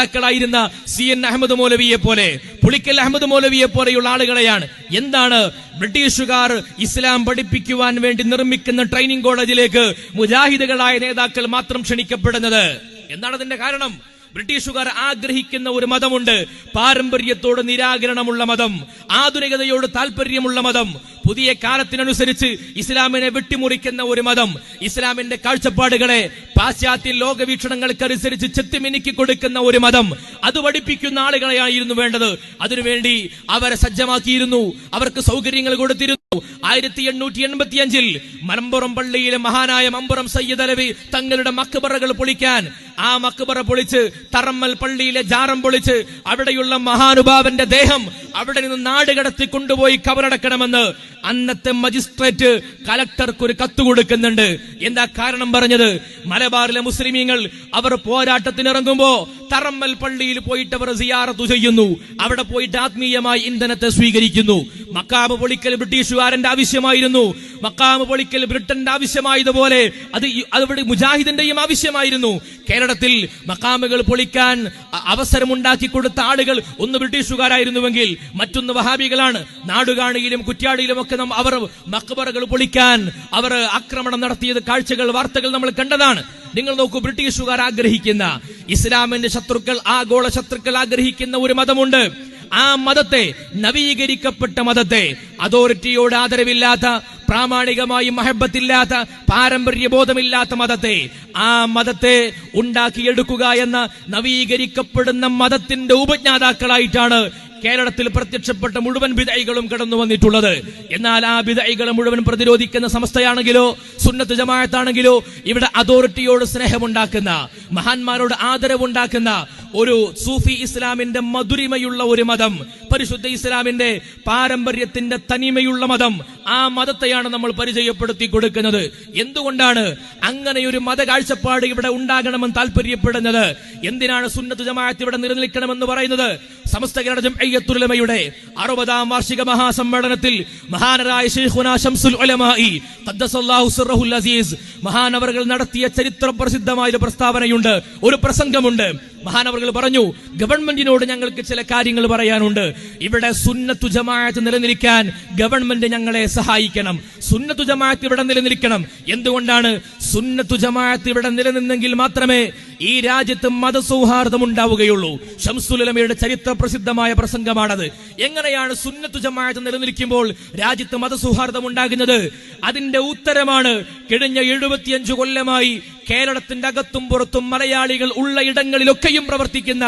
നേതാക്കളായിരുന്ന C N Ahmed മൗലവിയെ പോലെ പുളിക്കൽ അഹമ്മദ് മൗലവിയെ പോലെയുള്ള ആളുകളെയാണ് എന്താണ് ബ്രിട്ടീഷുകാർ ഇസ്ലാം പഠിപ്പിക്കുവാൻ വേണ്ടി നിർമ്മിക്കുന്ന ട്രെയിനിങ് കോളേജിലേക്ക് മുജാഹിദുകളായ നേതാക്കൾ മാത്രം ക്ഷണിക്കപ്പെടുന്നത്? എന്താണ് അതിന്റെ കാരണം? ബ്രിട്ടീഷുകാർ ആഗ്രഹിക്കുന്ന ഒരു മതമുണ്ട്. പാരമ്പര്യത്തോട് നിരാകരണമുള്ള മതം ആധുനികതയോട് താല്പര്യമുള്ള മതം പുതിയ കാലത്തിനനുസരിച്ച് ഇസ്ലാമിനെ വെട്ടിമുറിക്കുന്ന ഒരു മതം. ഇസ്ലാമിന്റെ കാഴ്ചപ്പാടുകളെ പാശ്ചാത്യ ലോകവീക്ഷണങ്ങൾക്കനുസരിച്ച് ചെത്തിമിനുക്കി കൊടുക്കുന്ന ഒരു മതം. അത് പഠിപ്പിക്കുന്ന ആളുകളെയായിരുന്നു വേണ്ടത്. അതിനുവേണ്ടി അവരെ സജ്ജമാക്കിയിരുന്നു. അവർക്ക് സൗകര്യങ്ങൾ കൊടുത്തിരുന്നു. ആയിരത്തി എണ്ണൂറ്റി എൺപത്തി അഞ്ചിൽ മലമ്പുറം പള്ളിയിലെ മഹാനായ മമ്പുറം സയ്യിദ് അലവി തങ്ങളുടെ മക്കബറകൾ പൊളിക്കാൻ ആ മക്ബറ പൊളിച്ച് തറമ്മൽ പള്ളിയിലെ ജാറം പൊളിച്ച് അവിടെയുള്ള മഹാനുഭാവന്റെ ദേഹം അവിടെ നിന്ന് നാട് കടത്തി കൊണ്ടുപോയി കബറടക്കണമെന്ന് അന്നത്തെ മജിസ്ട്രേറ്റ് കലക്ടർക്ക് ഒരു കത്ത് കൊടുക്കുന്നുണ്ട്. എന്താ കാരണം പറഞ്ഞത്? മലബാറിലെ മുസ്ലിമീങ്ങൾ അവർ പോരാട്ടത്തിനിറങ്ങുമ്പോ തറമ്മൽ പള്ളിയിൽ പോയിട്ട് അവർ സിയാറത്തു ചെയ്യുന്നു. അവിടെ പോയിട്ട് ആത്മീയമായി ഇന്ധനത്തെ സ്വീകരിക്കുന്നു. മക്കാമ് പൊളിക്കൽ ബ്രിട്ടീഷുകാരന്റെ ആവശ്യമായിരുന്നു. മക്കാമ് പൊളിക്കൽ ബ്രിട്ടന്റെ ആവശ്യമായതുപോലെ അത് അവിടെ മുജാഹിദിന്റെയും ആവശ്യമായിരുന്നു. കേരളത്തിൽ മക്കാമുകൾ പൊളിക്കാൻ അവസരമുണ്ടാക്കി കൊടുത്ത ആളുകൾ ഒന്ന് ബ്രിട്ടീഷുകാരായിരുന്നുവെങ്കിൽ മറ്റൊന്ന് വഹാബികളാണ്. നാടുകാണിയിലും കുറ്റ്യാടിയിലും ഒക്കെ അവർ മക്ബറകൾ പൊളിക്കാൻ അവർ ആക്രമണം നടത്തിയത് കാഴ്ചകൾ വാർത്തകൾ നമ്മൾ കണ്ടതാണ്. നിങ്ങൾ നോക്കൂ ബ്രിട്ടീഷുകാർ ആഗ്രഹിക്കുന്ന ഇസ്ലാമിന്റെ ശത്രുക്കൾ ആഗോള ശത്രുക്കൾ ആഗ്രഹിക്കുന്ന ഒരു മതമുണ്ട്. ആ മതത്തെ നവീകരിക്കപ്പെട്ട മതത്തെ അതോറിറ്റിയോട് ആദരവില്ലാത്ത പ്രാമാണികമായി മഹബത്തില്ലാത്ത പാരമ്പര്യ ബോധമില്ലാത്ത മതത്തെ ആ മതത്തെ ഉണ്ടാക്കിയെടുക്കുക എന്ന നവീകരിക്കപ്പെടുന്ന മതത്തിന്റെ ഉപജ്ഞാതാക്കളായിട്ടാണ് കേരളത്തിൽ പ്രത്യക്ഷപ്പെട്ട മുഴുവൻ വിധൈകളും കടന്നു വന്നിട്ടുള്ളത്. എന്നാൽ ആ വിധൈകളെ മുഴുവൻ പ്രതിരോധിക്കുന്ന സംസ്ഥയാണെങ്കിലോ സുന്നത്ത് ജമായത്താണെങ്കിലോ ഇവിടെ അതോറിറ്റിയോട് സ്നേഹമുണ്ടാക്കുന്ന മഹാന്മാരോട് ആദരവുണ്ടാക്കുന്ന ഒരു സൂഫി ഇസ്ലാമിന്റെ മധുരിമയുള്ള ഒരു മതം പരിശുദ്ധ ഇസ്ലാമിന്റെ പാരമ്പര്യത്തിന്റെ തനിമയുള്ള മതം ആ മതത്തെയാണ് നമ്മൾ പരിചയപ്പെടുത്തി കൊടുക്കുന്നത്. എന്തുകൊണ്ടാണ് അങ്ങനെ ഒരു മത കാഴ്ചപ്പാട് ഇവിടെ ഉണ്ടാകണമെന്ന് താല്പര്യപ്പെടുന്നത്? എന്തിനാണ് സുന്നത്ത് ജമാഅത്ത് ഇവിടെ നിലനിൽക്കണമെന്ന് പറയുന്നത്? സമസ്ത കേരള ജംഇയ്യത്തുൽ അറുപതാം വാർഷിക മഹാസമ്മേളനത്തിൽ മഹാനരായ ശൈഖുന ഷംസുൽ ഉലമായി ഖദ്ദസല്ലാഹു സിർറഹുൽ അസീസ് നടത്തിയ ചരിത്ര പ്രസിദ്ധമായ ഒരു പ്രസ്താവനയുണ്ട്. ഒരു പ്രസംഗമുണ്ട്. മഹാനവറുകൾ പറഞ്ഞു ഗവൺമെന്റിനോട് ഞങ്ങൾക്ക് ചില കാര്യങ്ങൾ പറയാനുണ്ട്. ഇവിടെ സുന്നത്തു ജമാഅത്ത് നിലനിൽക്കാൻ ഗവൺമെന്റ് ഞങ്ങളെ സഹായിക്കണം. സുന്നത്തു ജമാഅത്ത് ഇവിടെ നിലനിൽക്കണം. എന്തുകൊണ്ടാണ് സുന്നത്തു ജമാഅത്ത് ഇവിടെ നിലനിന്നെങ്കിൽ മാത്രമേ ഈ രാജ്യത്ത് മതസൗഹാർദ്ദം ഉണ്ടാവുകയുള്ളൂ. ഷംസുലമയുടെ ചരിത്ര പ്രസിദ്ധമായ പ്രസംഗമാണത്. എങ്ങനെയാണ് സുന്നത്തു ജമാഅത്ത് നിലനിൽക്കുമ്പോൾ രാജ്യത്ത് മതസൗഹാർദ്ദം ഉണ്ടാകുന്നത്? അതിന്റെ ഉത്തരമാണ് കഴിഞ്ഞ എഴുപത്തിയഞ്ചു കൊല്ലമായി കേരളത്തിന്റെ അകത്തും പുറത്തും മലയാളികൾ ഉള്ള ഇടങ്ങളിലൊക്കെയും പ്രവർത്തിക്കുന്ന